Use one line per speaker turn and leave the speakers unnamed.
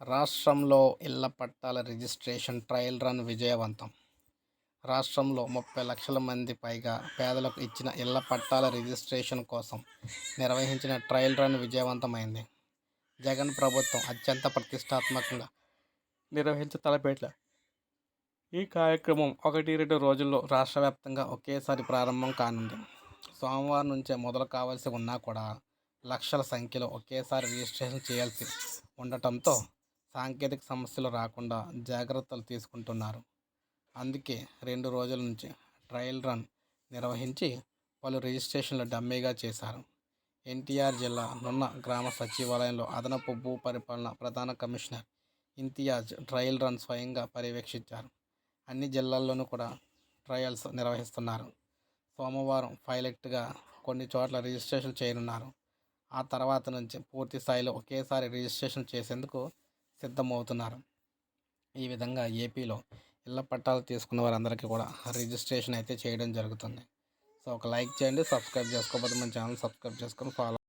రాష్ట్రంలో ఇళ్ళ పట్టాల రిజిస్ట్రేషన్ ట్రయల్ రన్ విజయవంతం. రాష్ట్రంలో ముప్పై లక్షల మంది పైగా పేదలకు ఇచ్చిన ఇళ్ళ పట్టాల రిజిస్ట్రేషన్ కోసం నిర్వహించిన ట్రయల్ రన్ విజయవంతమైంది. జగన్ ప్రభుత్వం అత్యంత ప్రతిష్టాత్మకంగా నిర్వహించ తలపేట్ల ఈ కార్యక్రమం ఒకటి రెండు రోజుల్లో రాష్ట్ర వ్యాప్తంగా ఒకేసారి ప్రారంభం కానుంది. సోమవారం నుంచే మొదలు కావాల్సి ఉన్నా కూడా లక్షల సంఖ్యలో ఒకేసారి రిజిస్ట్రేషన్ చేయాల్సి ఉండటంతో సాంకేతిక సమస్యలు రాకుండా జాగ్రత్తలు తీసుకుంటున్నారు. అందుకే రెండు రోజుల నుంచి ట్రయల్ రన్ నిర్వహించి పలు రిజిస్ట్రేషన్లు డమ్మీగా చేశారు. ఎన్టీఆర్ జిల్లా నున్న గ్రామ సచివాలయంలో అదనపు భూ పరిపాలన ప్రధాన కమిషనర్ ఇంతియాజ్ ట్రయల్ రన్ స్వయంగా పర్యవేక్షించారు. అన్ని జిల్లాల్లోనూ కూడా ట్రయల్స్ నిర్వహిస్తున్నారు. సోమవారం పైలెట్గా కొన్ని చోట్ల రిజిస్ట్రేషన్ చేయనున్నారు. ఆ తర్వాత నుంచి పూర్తి స్థాయిలో ఒకేసారి రిజిస్ట్రేషన్ చేసేందుకు సిద్ధమవుతున్నారు. ఈ విధంగా ఏపీలో ఇళ్ళ పట్టాలు తీసుకున్న వారందరికీ కూడా రిజిస్ట్రేషన్ అయితే చేయడం జరుగుతుంది. సో ఒక లైక్ చేయండి సబ్స్క్రైబ్ చేసుకోకపోతే మన ఛానల్ సబ్స్క్రైబ్ చేసుకొని ఫాలో